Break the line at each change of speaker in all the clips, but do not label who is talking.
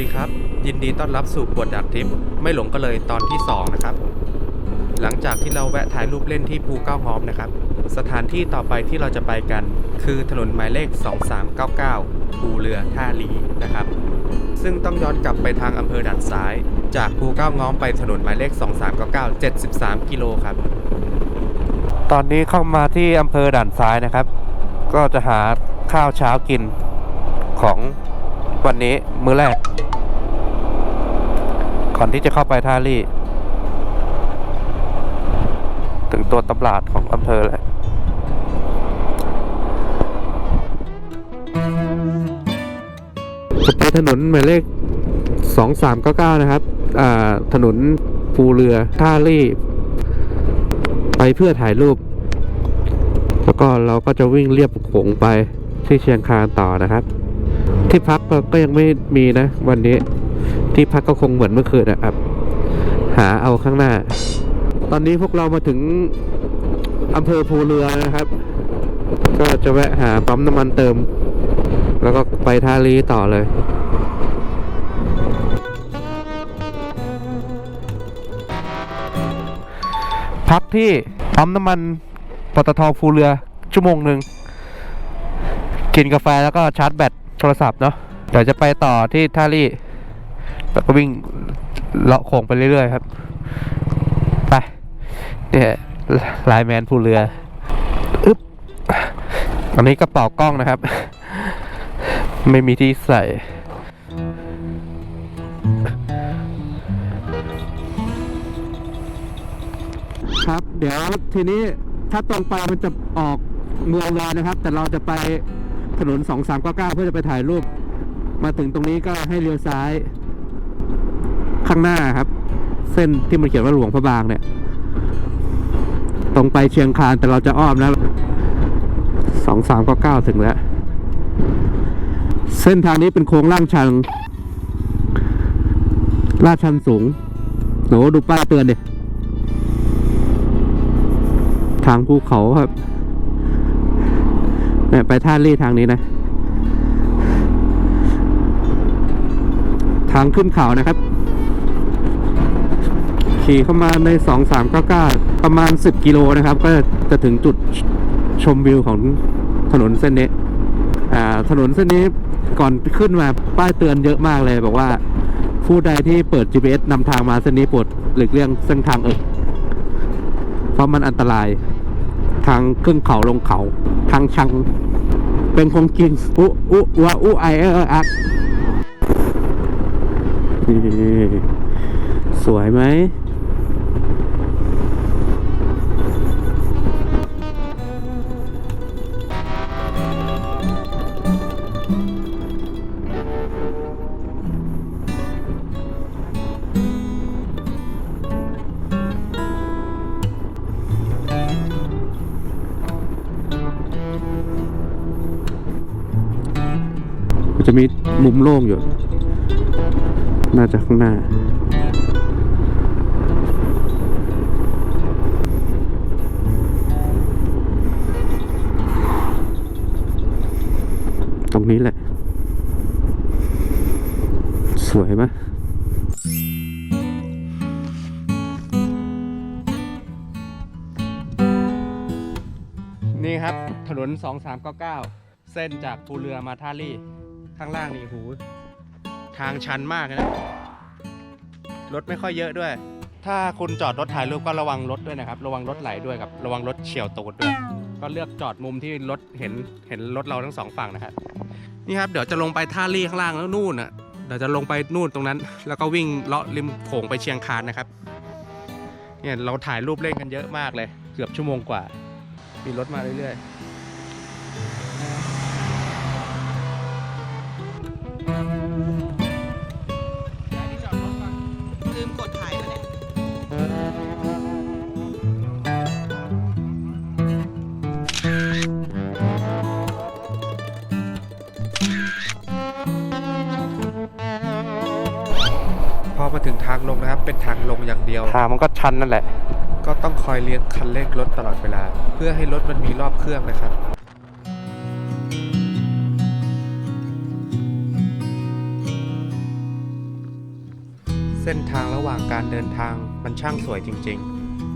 ดีครับ ยินดีต้อนรับสู่ปวดดักทิป ไม่หลงก็เลยตอนที่ 2 นะครับ หลังจากที่เราแวะถ่ายรูปเล่นที่ภูเก้าง้อมนะครับ สถานที่ต่อไปที่เราจะไปกัน คือถนนหมายเลข 2399 ภูเรือท่าลีนะครับ ซึ่งต้องย้อนกลับไปทางอำเภอด่านซ้าย จากภูเก้าง้อมไปถนนหมายเลข 2399 73 กิโลครับ ตอนนี้เข้ามาที่อำเภอด่านซ้ายนะครับ ก็จะหาข้าวเช้ากินของวันนี้มื้อแรก ก่อนที่จะเข้าไปท่าลี่ ถึงตัวตำลาดของอำเภอแล้วจะไปถนนหมายเลข 2399 นะครับ ถนนภูเรือท่าลี่ ไปเพื่อถ่ายรูป แล้วก็เราก็จะวิ่งเรียบโขงไปที่เชียงคานต่อนะครับ ที่พักก็ยังไม่มีนะวันนี้ ที่พักก็คงเหมือนเมื่อคืนนะครับ หาเอาข้างหน้า ตอนนี้พวกเรามาถึงอำเภอภูเรือนะครับ ก็จะแวะหาปั๊มน้ำมันเติม แล้วก็ไปท่าลีต่อเลยพักที่ปั๊มน้ำมันปตทภูเรือชั่วโมงหนึ่งกินกาแฟแล้วก็ชาร์จแบตโทรศัพท์เนาะเดี๋ยวจะไปต่อที่ท่าลี่ แล้วก็วิ่งเลาะโค้งไปเรื่อยๆครับ ไป เนี่ยไลน์แมนภูเรือ อึ๊บตอนนี้กระเป๋ากล้องนะครับ ไม่มีที่ใส่ ครับ เดี๋ยวทีนี้ถ้าตรงไปมันจะออกเมืองเลยนะครับ แต่เราจะไปถนน 2399 เพื่อจะไปถ่ายรูป มาถึงตรงนี้ก็ให้เลี้ยวซ้าย ข้างหน้าครับ เส้นที่มันเขียนว่าหลวงพระบางเนี่ย ตรงไปเชียงคานแต่เราจะอ้อมนะ2399ถึงแล้ว เส้นทางนี้เป็นโค้งล่างชันลาดชันสูงโหดูป้ายเตือนดิทางภูเขาครับเนี่ยไปท่าลี่ทางนี้นะ ทางขึ้นเขานะครับ ขี่เข้ามาในสองสามก้าประมาณสิบกิโลนะครับ ก็จะถึงจุดชมวิวของถนนเส้นนี้ถนนเส้นนี้ก่อนขึ้นมาป้ายเตือนเยอะมากเลย บอกว่าผู้ใดที่เปิด GPS นำทางมาเส้นนี้โปรดหลีกเลี่ยงเส้นทางเอกเพราะมันอันตรายทางขึ้นเขาลงเขา ทางชัง เป็นคงกินอุอุวะอุไอเอออักสวยไหม จะมีมุมโล่งอยู่ น่าจะข้างหน้า ตรงนี้แหละ สวยไหมนี่ครับ ถนน 2399 เส้นจากภูเรือมาท่าลี่ ข้างล่างนี่หู ทางชันมากนะ รถไม่ค่อยเยอะด้วย ถ้าคุณจอดรถถ่ายรูปก็ระวังรถด้วยนะครับ ระวังรถไหลด้วยกับ ระวังรถเฉียวตูดด้วย ก็เลือกจอดมุมที่รถเห็นเห็นรถเราทั้งสองฝั่งนะครับ นี่ครับ เดี๋ยวจะลงไปท่าลี่ข้างล่างแล้วนู่นอะ เดี๋ยวจะลงไปนู่นตรงนั้น แล้วก็วิ่งเลาะริมโขงไปเชียงคานนะครับ เนี่ยเราถ่ายรูปเล่นกันเยอะมากเลย เกือบชั่วโมงกว่า มีรถมาเรื่อยๆ
ลืมกดถ่ายมาเนี่ย
พอมาถึงทางลงนะครับ เป็นทางลงอย่างเดียว ทางมันก็ชันนั่นแหละ ก็ต้องคอยเลี้ยงคันเร่งรถตลอดเวลา เพื่อให้รถมันมีรอบเครื่องนะครับ ดินทางมันช่างสวยจริง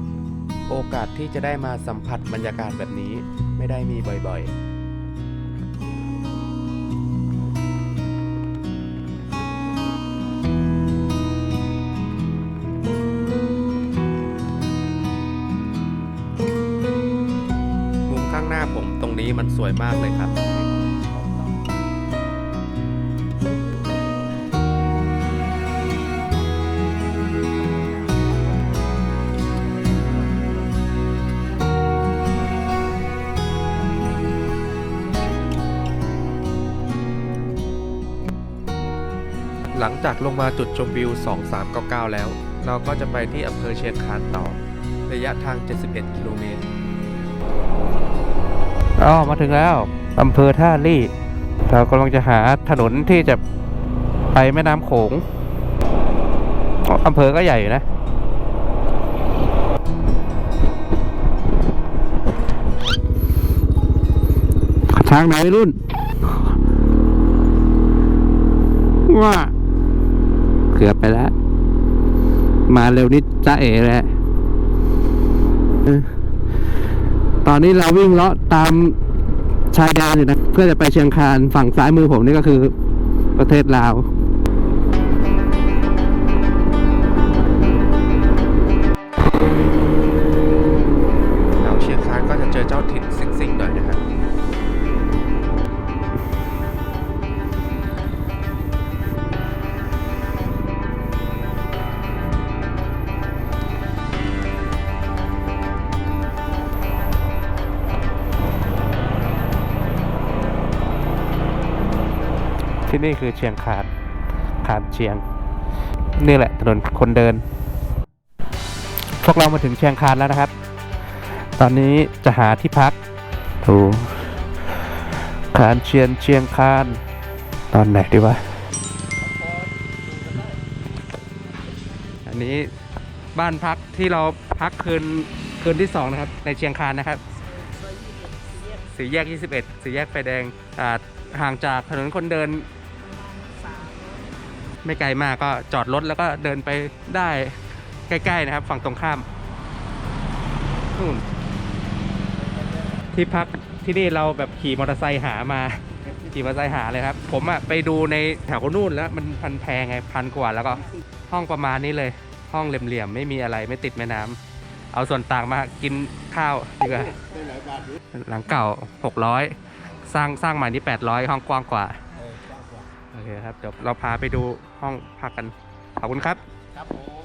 ๆ โอกาสที่จะได้มาสัมผัสบรรยากาศแบบนี้ไม่ได้มีบ่อยๆมุมข้างหน้าผมตรงนี้มันสวยมากเลยครับ จากลงมาจุดชมวิว 2399 แล้ว เราก็จะไปที่อำเภอเชียงคานต่อ ระยะทาง 71 กิโลเมตรอ๋อมาถึงแล้วอำเภอท่าลี่ เรากำลังจะหาถนนที่จะไปแม่น้ำโขงอำเภอก็ใหญ่นะทางไหนรุ่น ว่า กือบไปแล้ว มาเร็วนิดจ้าเอ๋แล้วเออตอนนี้เราวิ่งเลาะตามชายแดนอยู่นะ เพื่อจะไปเชียงคานฝั่งซ้ายมือผมนี่ก็คือประเทศลาวเราเชียงคานก็จะเจอเจ้าถิ่น ที่นี่คือเชียงคานคานเชียง นี่แหละถนนคนเดิน พวกเรามาถึงเชียงคานแล้วนะครับ ตอนนี้จะหาที่พักถูคานเชียนเชียงคาน ตอนไหนดีวะ อันนี้บ้านพักที่เราพักคืนคืนที่สองนะครับ ในเชียงคานนะครับสี่แยก 21สี่แยกไฟแดงห่างจากถนนคนเดิน ไม่ไกลมากก็จอดรถแล้วก็เดินไปได้ใกล้ ๆ นะครับ ฝั่งตรงข้ามนู่นที่พักที่นี่เราแบบขี่มอเตอร์ไซค์หามาขี่มอเตอร์ไซค์หาเลยครับ ผมอะไปดูในแถวนู่นแล้วมันพันแพงไงพันกว่าแล้วก็ห้องประมาณนี้เลย ห้องเหลี่ยมๆไม่มีอะไรไม่ติดแม่น้ำเอาส่วนต่างมากินข้าวดีกว่าหลังเก่า600สร้างสร้างใหม่นี่800ห้องกว้างกว่า โอเคครับเดี๋ยวเราพาไปดูห้องพักกันขอบคุณครับ
ครับผม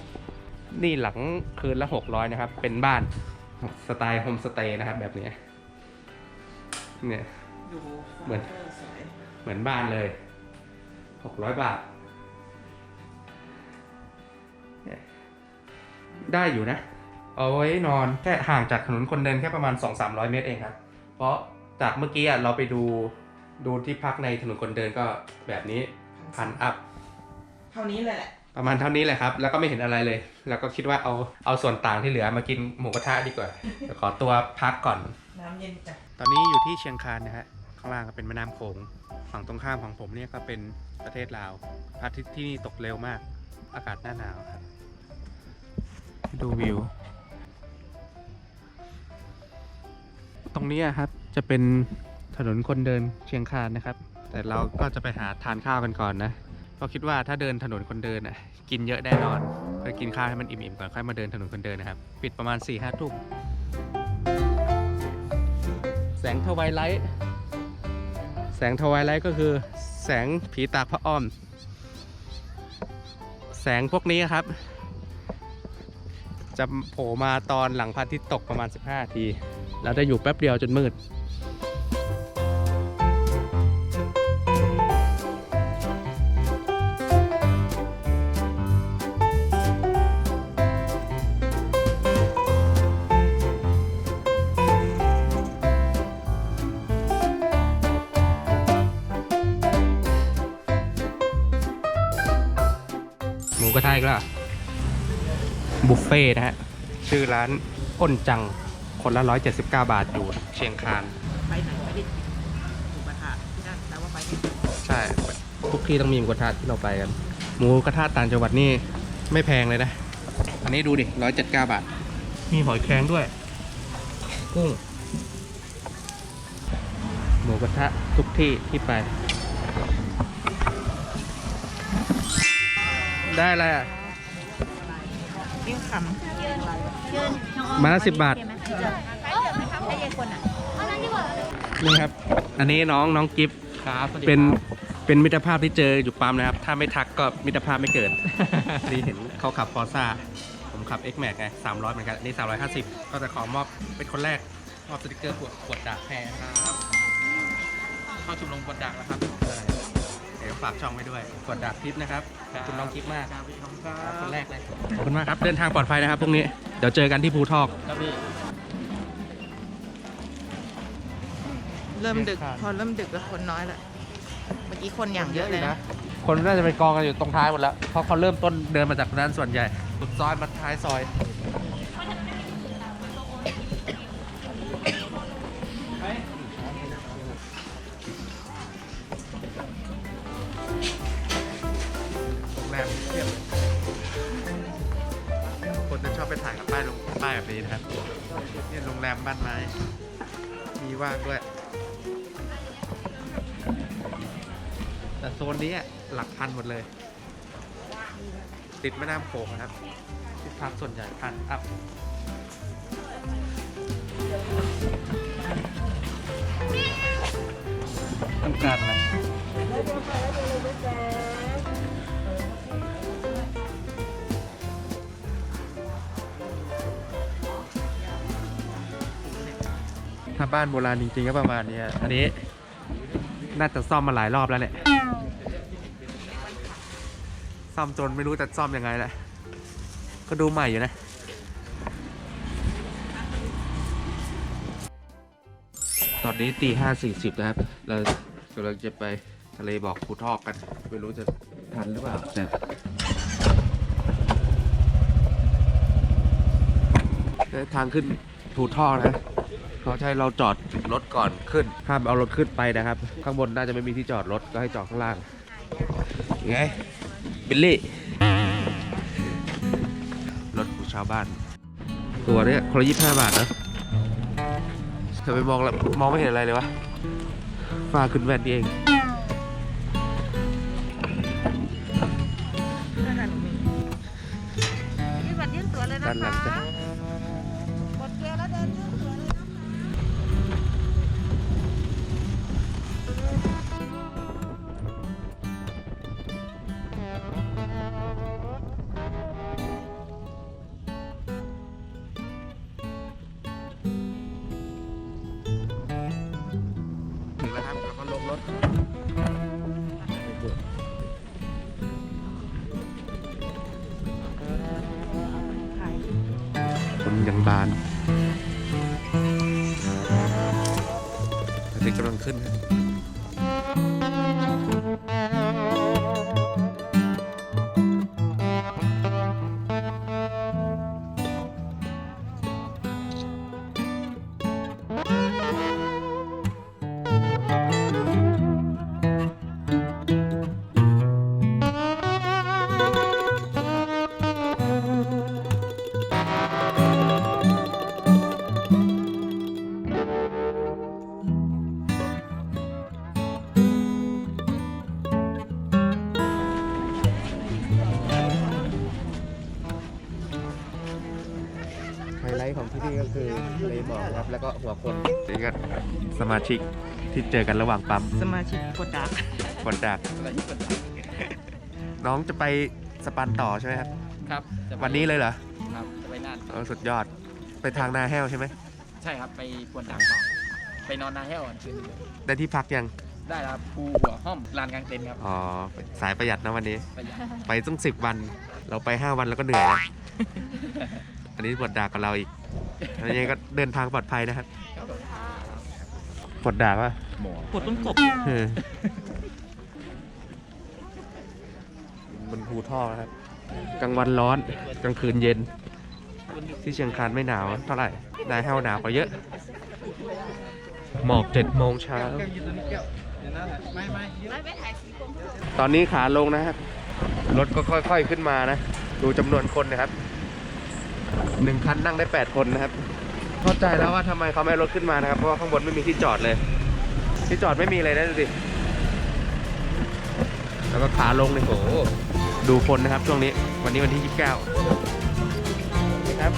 นี่หลังคืนละ600นะครับ เป็นบ้านสไตล์โฮมสเตย์นะครับ แบบนี้เนี่ย
ดู
เหมือน
สวย
เหมือนบ้านเลย600บาทเนี่ยได้อยู่นะ เอาไว้นอนแค่ห่างจากถนนคนเดินแค่ประมาณ 2-300 เมตรเองครับ เพราะจากเมื่อกี้อะเราไปดู ดูที่พักในถนนคนเดินก็แบบนี้พันอัพ
เท่านี้เลยแหละ
ประมาณเท่านี้แหละครับ แล้วก็ไม่เห็นอะไรเลย แล้วก็คิดว่าเอาเอาส่วนต่างที่เหลือมากินหมูกระทะดีกว่าเดี๋ยวขอตัวพักก่อน
น้ำเย็นจ้ะ
ตอนนี้อยู่ที่เชียงคานนะฮะ ข้างล่างก็เป็นแม่น้ำโขง ฝั่งตรงข้ามของผมเนี่ยก็เป็นประเทศลาวพระอาทิตย์ที่นี่ตกเร็วมาก อากาศหน้าหนาวครับ ดูวิว ตรงนี้อะครับจะเป็น ถนนคนเดินเชียงคานนะครับ แต่เราก็จะไปหาทานข้าวกันก่อนนะเพราะคิดว่าถ้าเดินถนนคนเดินอะกินเยอะแน่นอนไปกินข้าวให้มันอิ่มๆก่อนค่อยมาเดินถนนคนเดินนะครับ ปิดประมาณ4ี่ห้าทุ่มแสงทวายไลท์แสงทวายไลท์ก็คือแสงผีตาพระอ้อม แสงพวกนี้ครับ จะโผล่มาตอนหลังพระอาทิตย์ตกประมาณ 15นาที แล้วจะอยู่แป๊บเดียวจนมืด เฟ่ต์นะฮะ ชื่อร้านอ้นจัง คนละ 179 บาทอยู่เชียงคาน
ไปไหนไปดิหมูกระทะที่นั่นแปลว่าไปดิ
ใช่ ทุกที่ต้องมีหมูกระทะที่เราไปกัน หมูกระทะต่างจังหวัดนี่ไม่แพงเลยนะ อันนี้ดูดิร้อยเจ็ดเก้าบาท มีหอยแครงด้วย กุ้ง หมูกระทะทุกที่ที่ไป ได้อะไรอะ
ปิ้งค
มาละ10บาท
ให้ยายคนอะเอานั่นดีกว่า
นี่ครับ อันนี้น้องน้องกิฟต์
ครับสวัสดี
เป็น
ครับ
เป็นมิตรภาพที่เจออยู่ปั๊มนะครับ ถ้าไม่ทักก็มิตรภาพไม่เกิดนี่เห็นเขาขับฟอร์ซ่าผมขับ X Max ไง300 เหมือนกันอันนี่ 350 ก็จะขอมอบเป็นคนแรก มอบสติกเกอร์ขวดขวดดาบแพรครับ
เข้าชุมนุมกดดักแล้วครับ
ใช่เดี๋ยว ฝากช่องไว้ด้วยขวดดาบทิปนะครับขอบคุณน้องกิฟต์มาก
ครับพี่ทอมครั
ครับ
บ
คนแรกเลยขอบคุณมากครับเดินทางปลอดภัยนะครับพรุ่งนี้เดี๋ยวเจอกันที่ภูทอก
ครับพี่ำ
เริ่มดึก
ครับ
พอเริ่มดึกแล้วคนน้อยละเมื่อกี้คนอย่างเยอะเลยนะ
คนน่าจะไปกองกันอยู่ตรงท้ายหมดแล้วเพราะเขาเริ่มต้นเดินมาจากด้านส่วนใหญ่สุดซอยมาท้ายซอย นี้นะครับนี่โรงแรมบ้านไม้ มีว่างด้วย แต่โซนนี้หลักพันหมดเลย ติดแม่น้ำโขงนะครับที่พักส่วนใหญ่พันอัพต้องการอะไร ถ้าบ้านโบราณจริงๆก็ประมาณเนี้ยอันนี้ น่าจะซ่อมมาหลายรอบแล้วเนี่ยซ่อมจนไม่รู้จะซ่อมยังไงแหละ ก็ดูใหม่อยู่นะตอนนี้ตีห้าสี่สิบนะครับ เรากำลังจะไปทะเลบอกภูทอกกัน ไม่รู้จะทันหรือเปล่าแต่แต่ทางขึ้นภูทอกนะ เขาใช้เราจอดรถก่อนขึ้นห้ามเอารถขึ้นไปนะครับ ข้างบนน่าจะไม่มีที่จอดรถก็ให้จอดข้างล่างไงบิลลี่รถของชาวบ้าน ตัวเนี้ยคนละยี่ห้าบาทนะทำไมมองแล้วมองไม่เห็นอะไรเลยวะฟ้าขึ้นแว่นนี่เอง
พี่บัตรยื่นตัวเลยนะ
ด้านหลังจ้ะ
ยั
งบานอาทิตย์กำลังขึ้น เลหมอกครับแล้วก็หัวคนนี่ก็สมาชิกที่เจอกันระหว่างปั๊ม
สมาชิกกดดัก
กดดัก
อะไรที่กดดัก
น้องจะไปสปันต่อใช่ไหมครับ
ครับจะไป
วันนี้เลยเหรอ
ครับจะไปน่าน
เออสุดยอดไปทางนาแห้วใช่ไหม
ใช่ครับไปกวนดักต่อไปนอนนาแห้วก่อนคืนนึง
ได้ที่พักยัง
ได้แล้วครับภูหัวห้อมลานกลางเต็นท์ครับ
อ๋อสายประหยัดนะวันนี้
ประหยัด
ไปตั้งสิบวัน เราไปห้าวันแล้วก็เหนื่อยแล้วอันนี้ปวดดากกับเราอีก อันนี้ก็เดินทางปลอดภัยนะครับ
ครับผม
ปวดดากว่า
หมอ
ปวดต้นกบ
มันภูท่อครับ กลางวันร้อน กลางคืนเย็น ที่เชียงคานไม่หนาวเท่าไหร่ นายแห้วหนาวกว่าเยอะ หมอกเจ็ดโมงเช้า
ไม่ไม่
ไม่ไปถ่ายสีผม
ตอนนี้ขาลงนะครับ รถก็ค่อย ๆขึ้นมานะ ดูจำนวนคนนะครับ หนึ่งคันนั่งได้แปดคนนะครับ เข้าใจแล้วว่าทำไมเขาไม่รถขึ้นมานะครับ เพราะว่าข้างบนไม่มีที่จอดเลย ที่จอดไม่มีเลยนะดูสิแล้วก็ขาลงเลยโหดูคนนะครับช่วงนี้ วันนี้วันที่ 29นี่ครับ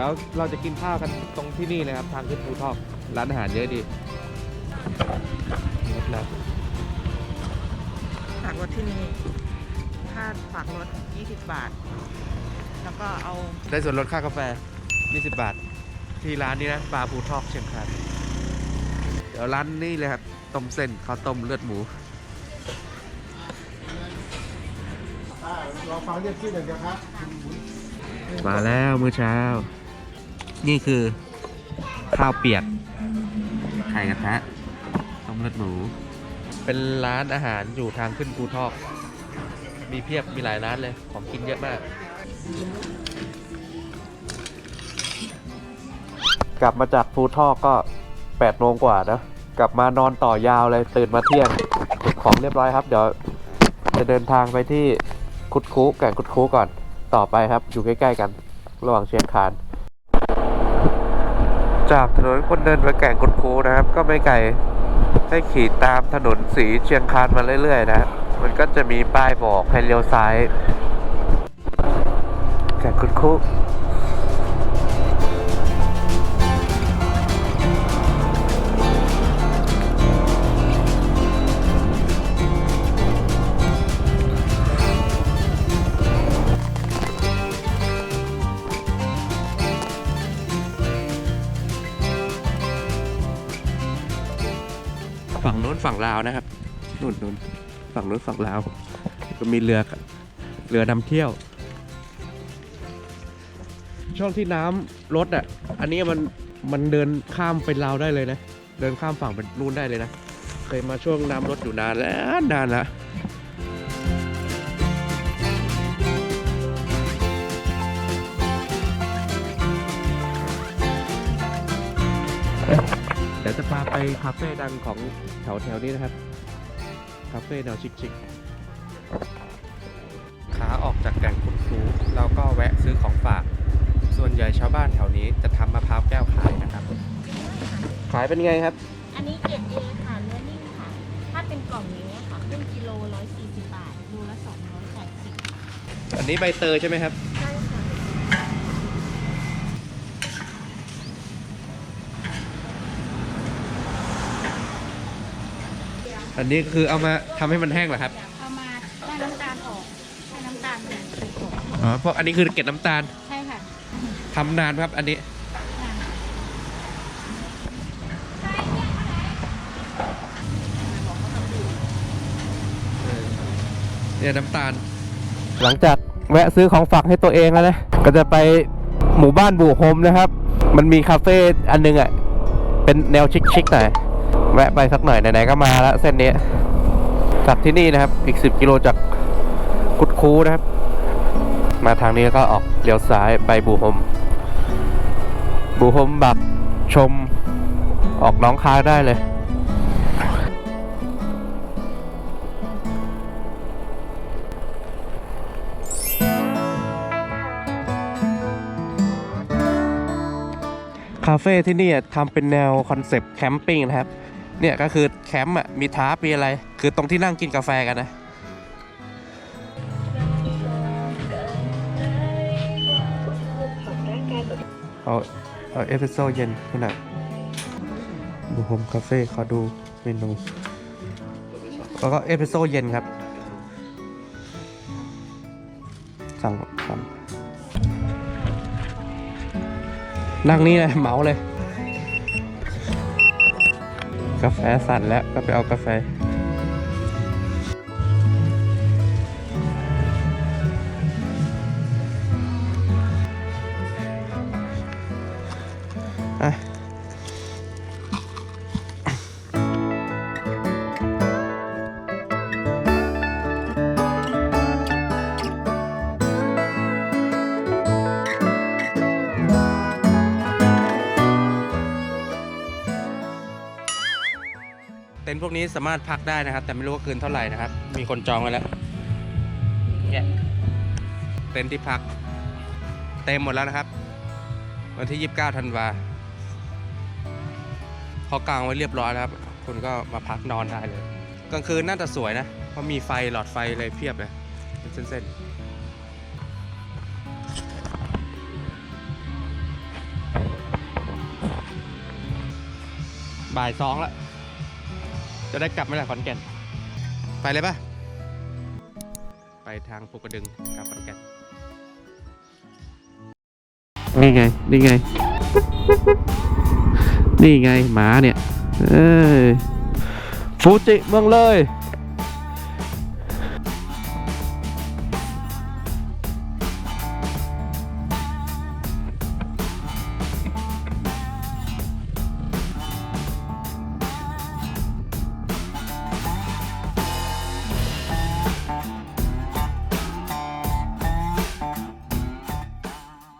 ดี๋ยวเราจะกินข้าวกันตรงที่นี่เลยครับ ทางขึ้นภูทอกร้านอาหารเยอะดีนี่ครับ
ฝากรถที่นี่ ค่าฝากรถ 20 บาท แล้วก็เอา
ได้ส่วนลดค่ากาแฟ 20 บาท ที่ร้านนี้นะบาร์ภูทอกเชียงคานเดี๋ยวร้านนี้เลยครับ ต้มเส้นข้าวต้มเลือดหมู
รอฟังเรียกชื่อหนึ่งนะครับ
มาแล้วมื้อเช้า นี่คือข้าวเปียกไข่กระทะต้มเลือดหมู เป็นร้านอาหารอยู่ทางขึ้นภูทอก มีเพียบมีหลายร้านเลย ของกินเยอะมาก กลับมาจากภูทอกก็8โมงกว่านะ กลับมานอนต่อยาวเลย ตื่นมาเที่ยงเก็บของเรียบร้อยครับ เดี๋ยวจะเดินทางไปที่คุดคูแก่งคุดคูก่อน ต่อไปครับ อยู่ใกล้ ๆ กัน ระหว่างเชียงคาน จากถนนคนเดินไปแก่งคุดคูนะครับ ก็ไม่ไกลให้ขี่ตามถนนสีเชียงคานมาเรื่อยๆนะ มันก็จะมีป้ายบอกให้เลี้ยวซ้ายแก่งคุดคู ฝั่งลาวนะครับนู่นนู่นฝั่งนู้นฝั่งลาวก็มีเรือเรือนำเที่ยว ช่องที่น้ำลดอะ อันนี้มันมันเดินข้ามไปลาวได้เลยนะ เดินข้ามฝั่งไปนู่นได้เลยนะ เคยมาช่วงน้ำลดอยู่นานแล้วนานละ คาเฟ่ดังของแถวแถวๆนี้นะครับ คาเฟ่แนวชิคๆขาออกจากแก่งคุณครูเราก็แวะซื้อของฝาก ส่วนใหญ่ชาวบ้านแถวนี้จะทำมะพร้าวแก้วขายนะครับ ขายเป็นไงครับ
อันนี้เกรดเอค่ะเนื้อนิ่มค่ะ ถ้าเป็นกล่องนี้ค่ะครึ่งกิโล140บาทโลละ280
อันนี้ใบเตยใช่ไหมครับ
ใช่
อันนี้คือเอามาทำให้มันแห้งเหรอครับ
เอามาได้น้ำตาลออกให้น้ำตาลมันติดออก
อ๋อ เพราะอันนี้คือเกล็ดน้ำตาล
ใช่ค่ะ
ทำนานไหมครับ อันนี้เนี่ยน้ำตาล หลังจากแวะซื้อของฝากให้ตัวเองแล้วนะ ก็จะไปหมู่บ้านบูโฮมนะครับ มันมีคาเฟ่อันนึงอะ เป็นแนวชิคๆหน่อย แวะไปสักหน่อยไหนๆก็มาแล้วเส้นนี้จากที่นี่นะครับ อีก 10 กิโลจากกุดคูนะครับ มาทางนี้ก็ออกเลี้ยวซ้ายไปบูโฮมบูโฮมบักชมออกน้องคายได้เลยคาเฟ่ที่นี่ทำเป็นแนวคอนเซปต์แคมปิ้งนะครับ เนี่ยก็คือแคมป์อะมีท้ามีอะไร คือตรงที่นั่งกินกาแฟกันนะเอาเอาเอสเปรสโซ่เย็นขนาดบูโฮมคาเฟ่ขอดูเมนูแล้วก็เอสเปรสโซ่เย็นครับ สั่งสั่งนั่งนี่เลยเหมาเลย กาแฟสั่นแล้วก็ไปเอากาแฟ พวกนี้สามารถพักได้นะครับ แต่ไม่รู้ว่าคืนเท่าไหร่นะครับ มีคนจองไว้แล้วเนี่ยเต็นท์ที่พัก เต็มหมดแล้วนะครับ วันที่ 29ธันวาเขากางไว้เรียบร้อยแล้วครับ คุณก็มาพักนอนได้เลย กลางคืนน่าจะสวยนะ เพราะมีไฟหลอดไฟเลยเพียบเลยเป็นเส้นๆบ่ายสองแล้ว จะได้กลับไหมล่ะขอนแก่น ไปเลยปะไปทางภูกระดึงกลับขอนแก่น
นี่ไง นี่ไง นี่ไงหมาเนี่ย เอ้ยฟูจิเมืองเลย